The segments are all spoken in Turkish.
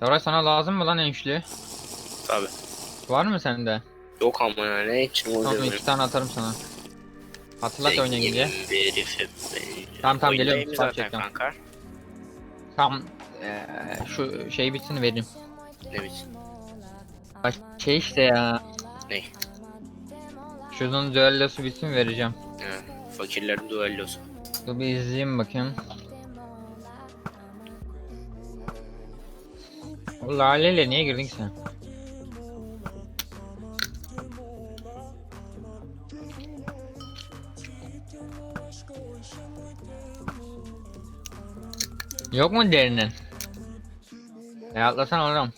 Saray sana lazım mı lan enişli? Tabi. Var mı sende? Yok ama ya ne için Tamam oluyor iki tane atarım sana. Hatırlat oyuna gidince. Tamam, tamam, geliyorum. Oyundayım Fark zaten ettim. kanka. Tam eee, şu şey bitsin vereyim. Ne biçim? Bak şey işte ya. Ne? Şunun düellosu bitsin vereceğim. Ha, fakirlerin duellosu. Dur bir izleyeyim bakayım. O laleyle niye girdin ki sen? Yok mu derinin? E atlasana oğlum.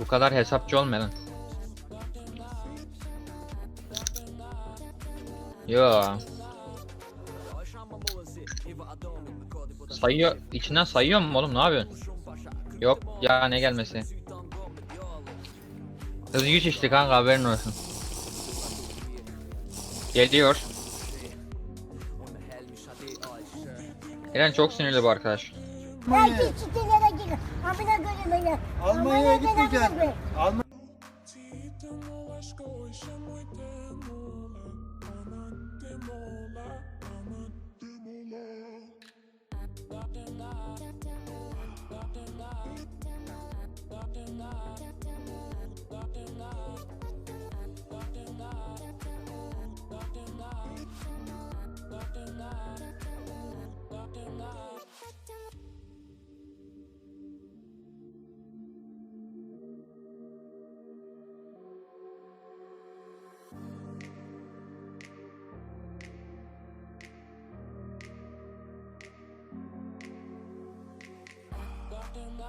Bu kadar hesapçı olmayalım. Yo. Sayıyor, içinden sayıyor mu oğlum ne yapıyorsun? Yok ya ne gelmesi. Hız güç işte kanka haberin olsun. Geliyor. Eren çok sinirli bu arkadaş. Belki çitelere gir. Amına göre beni. Almanya'ya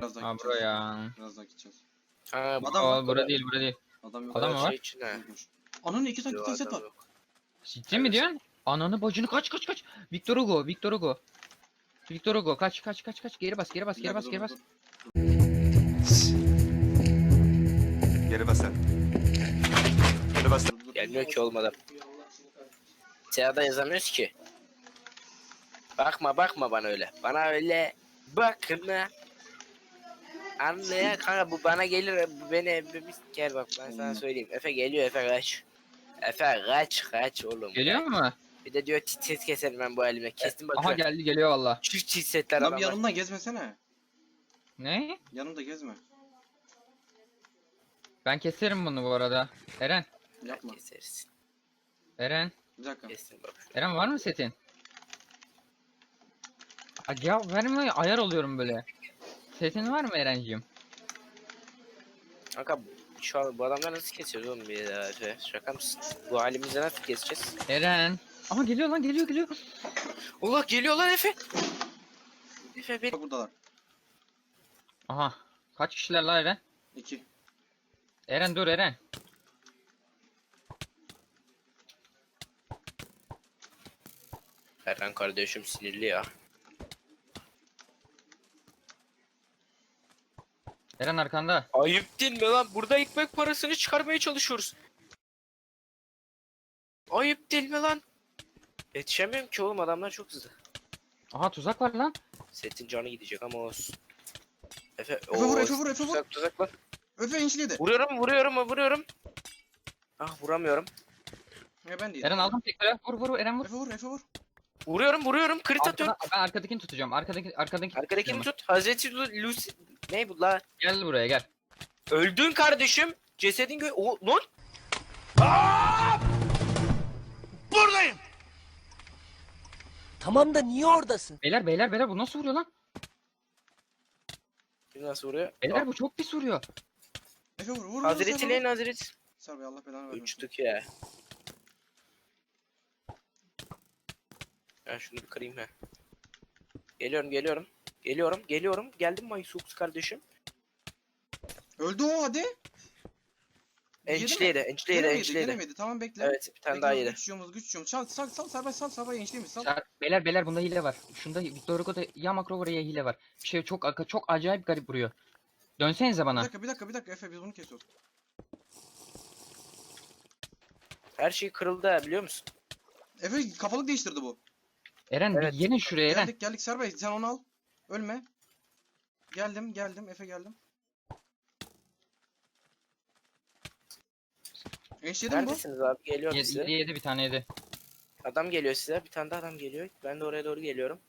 biraz daha Ha gideceğiz. buraya. Biraz daha gideceğiz. Ha, Adam bu var, Aa, bura değil bura değil. Adam yok. Adam mı var? şey. Ananın iki tane Yok, iki set adam var. yok. Ciddi mi diyorsun? Ananı bacını kaç kaç kaç. Victor Hugo, Victor Hugo. Victor Hugo kaç kaç kaç kaç geri bas geri bas Bir geri dakika, bas geri bas. dur. Geri bas sen. Geri bas. Dur, dur. Gelmiyor ki olmadan. Siyahda yazamıyoruz ki. Bakma bakma bana öyle. Bana öyle bakma. Anne kanka bu bana gelir bu beni bir gel bak ben sana söyleyeyim. Efe geliyor Efe kaç. Efe kaç kaç oğlum. Geliyor mu? Bir de diyor titret keserim ben bu elime. Kestim Aha bakıyorum. geldi geliyor valla. Çift titretler Lan adamlar. bir yanımdan gezmesene. Ne? Yanımda gezme. Ben keserim bunu bu arada. Eren. Yapma. Keseriz. Eren. Bir dakika. Kesin bak. Eren var mı setin? Aa, cevap verme ayar oluyorum böyle. Setin var mı Erenciğim? Kanka şu an bu adamlar nasıl kesiyoruz oğlum bir daha Efe? Şaka mısın? Bu halimizde nasıl keseceğiz? Eren. Ama geliyor lan geliyor geliyor. Allah geliyor lan Efe. Efe bir Bak buradalar. Aha. Kaç kişiler lan Eren? İki. Eren dur Eren. Eren kardeşim sinirli ya. Eren arkanda. Ayıp değil mi lan? Burada ekmek parasını çıkarmaya çalışıyoruz. Ayıp değil mi lan? Yetişemiyorum ki oğlum adamlar çok hızlı. Aha tuzak var lan. Setin canı gidecek ama olsun. Efe, Efe vur, Efe vur, Efe vur. Tuzak tuzak lan. Öfe inçliydi. Vuruyorum vuruyorum vuruyorum. Ah vuramıyorum. Ya ben değilim. Eren aldım tekrar. Vur vur Eren vur. Efe vur, Efe vur. Vuruyorum vuruyorum. Crit atıyorum. Ben arkadakini tutacağım. Arkadaki arkadaki Arkadakini tut. Hazreti Lu- Lucy. Ne bu la? Gel buraya gel. Öldün kardeşim. Cesedin gö... O, lan. Tamam da niye oradasın? Beyler beyler beyler bu nasıl vuruyor lan? Bir Nasıl vuruyor? Beyler bu çok pis vuruyor. Efe vur vur. Hazreti vur. Hazreti. Serbe Allah belanı vermesin. Uçtuk ya. Ben şunu bir kırayım ha. Geliyorum geliyorum. Geliyorum geliyorum. Geldim Maysux kardeşim. Öldü o hadi. Ençli yedi. Ençli yedi. Gene Ençli yedi, yedi. gene mi yedi? Tamam bekle. Evet bir tane Bekle, daha yedi. Güç yiyoruz güç yiyoruz. Sal sal sal Serbe sal Serbe ençliymiş sal. Beyler beyler bunda hile var. Şunda Victor Hugo'da ya makro var ya hile var. Bir şey çok çok acayip garip vuruyor. Dönsenize Bir bana. dakika bir dakika bir dakika Efe biz bunu kesiyoruz. Her şey kırıldı ha biliyor musun? Efe kafalık değiştirdi bu. Eren Evet. bir gelin şuraya Eren. Geldik geldik Serbe sen onu al. Ölme. Geldim geldim Efe geldim. Enç yedin bu? Neredesiniz abi? Geliyorum Yedi, size. yedi, bir tane yedi. Adam geliyor size. Bir tane daha adam geliyor. Ben de oraya doğru geliyorum.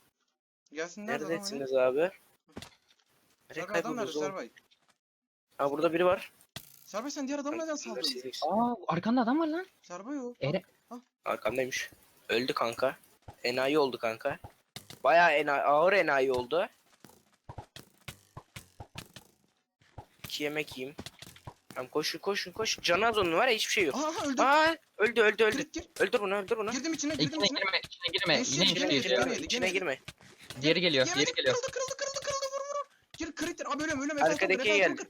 Gelsinler de adam Neredesiniz abi? Nereye adam nerede kayboldunuz oğlum? Serbe? Ha burada biri var. Serbe sen diğer adamı neden saldırdın? Siz- Aa arkanda adam var lan. Serbe yok. Eren Arkamdaymış. Öldü kanka. Enayi oldu kanka. Bayağı enayi, ağır enayi oldu. İki yemek yiyeyim. Tamam koşun koşun koşun. Canı az onun var ya hiçbir şey yok. Aha öldü. Aa öldü öldü öldü. Gir gir. Öldür bunu öldür bunu. Girdim içine girdim içine içine. girme içine girme. Eşek Yine içine yedi. İçine girme. Diğeri geliyor. Yemedi, Diğeri geliyor. Kırıldı kırıldı kırıldı kırıldı vur vur. Gir krittir. Abi ölüyorum ölüyorum. Arkadaki altımı geldi. kır.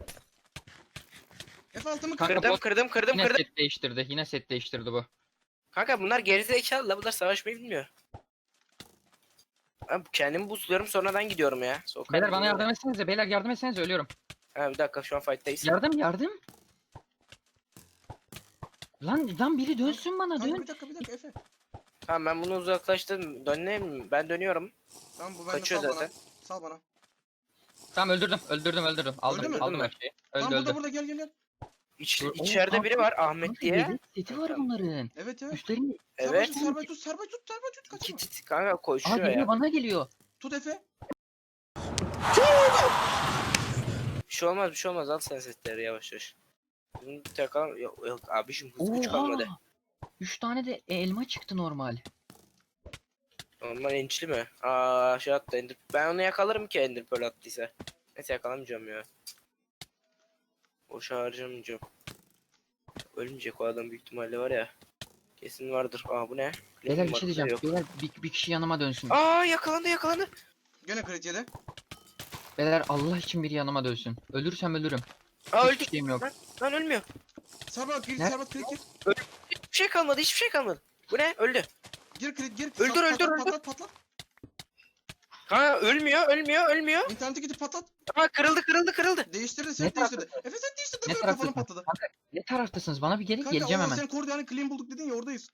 Kanka, Kırdım kırdım kırdım Yine kırdım. set değiştirdi. Yine set değiştirdi bu. Kanka bunlar gerizekalı la bunlar savaşmayı bilmiyor. Ben kendimi boostluyorum sonradan gidiyorum ya. Sokağa Beyler bana gidiyorum. yardım etsenize. Beyler yardım etsenize ölüyorum. Ha bir dakika şu an fight'tayız. Yardım yardım. Lan lan biri dönsün bana dön. bir dakika bir dakika Efe. Tamam ben bunu uzaklaştırdım. Döneyim mi? Ben dönüyorum. Tamam bu bende Kaçıyor sal bana. zaten. Sal bana. Tamam öldürdüm. Öldürdüm öldürdüm. Aldım Öldü mü? aldım Öldü mü? her şeyi. Öldü Tamam burada öldü. burada gel gel gel. İç, içeride oğlum, biri var Ahmet diye. yedek seti var bunların. Evet evet. Üstlerinde. Evet. Serbay tut serbay tut serbay tut serbay tut kaçma. kanka Aa koşuyor geliyor ya. bana geliyor. Tut Efe. Bir şey olmaz bir şey olmaz al sen setleri yavaş yavaş. Bunu takalım yok, yok abişim hız güç kalmadı. Üç tane de elma çıktı normal. Normal ençli mi? Aa şey attı Ender. Ben onu yakalarım ki Ender Pearl attıysa. Neyse yakalamayacağım ya. Boşa harcamayacağım. Ölmeyecek o adam büyük ihtimalle var ya. Kesin vardır. Aa bu ne? Beyler bir şey diyeceğim. yok. Beyler bir, bir kişi yanıma dönsün. Aa yakalandı yakalandı. Gene krit yedi. Beyler Allah için biri yanıma dönsün. Ölürsem ölürüm. Aa Hiçbir öldük. şeyim yok. Lan, lan ölmüyor. Ne? Serbay krit serbay krit gir. Hiçbir şey kalmadı hiçbir şey kalmadı. Bu ne? Öldü. Gir krit gir. Öldür, Sal, öldür, patlat, öldür. Patlat patlat. Ha ölmüyor ölmüyor ölmüyor. İnternete gidip patlat. Aa kırıldı kırıldı kırıldı. Değiştirdi Ne set değiştirdi. Efe set değiştirdi. Ne Böyle kafanı taraftasın? patladı. Kanka ne taraftasınız? Bana bir gelin Kanka geleceğim hemen. sen korudu hani clean bulduk dedin ya oradayız.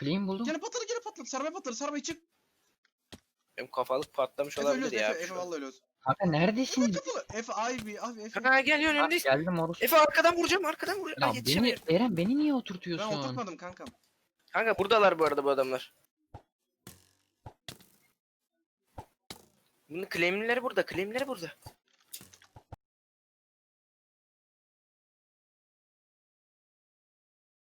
Clean buldum. Gene patladı gene patladı. Serbay patladı. Serbay çık. Benim kafalık patlamış Efe olabilir ölüyoruz ya. Efe. Efe vallahi ölüyoruz. Kanka Efe neredesiniz? kafalı. Efe abi abi Efe. Ha önündeyiz. geldim Horus. Efe arkadan vuracağım arkadan vuracağım. Ya Ay, beni. Eren beni niye Ben oturtuyorsun? oturtmadım kankam. Kanka buradalar bu arada bu adamlar. Bunun claimlileri burada, claimlileri burada.